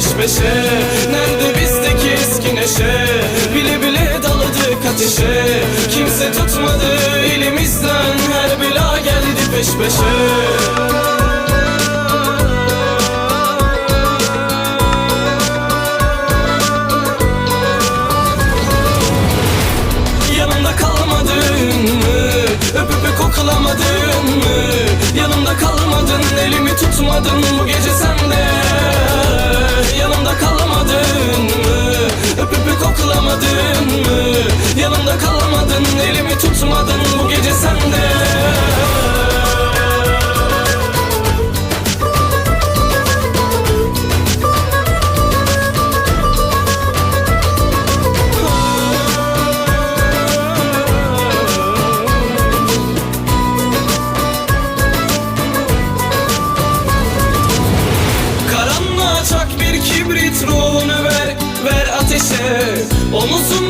peş peşe. Nerede bizdeki eski neşe? Bile bile daladık ateşe. Kimse tutmadı elimizden Her bela geldi peş peşe. Yanımda kalmadın mı? Öp öpü koklamadın mı? Yanımda kalmadın, elimi tutmadın bu gece elimi tutmadın bu gece sende? Karanlığa çak bir kibrit ruhunu ver Ver ateşe. Omuzunda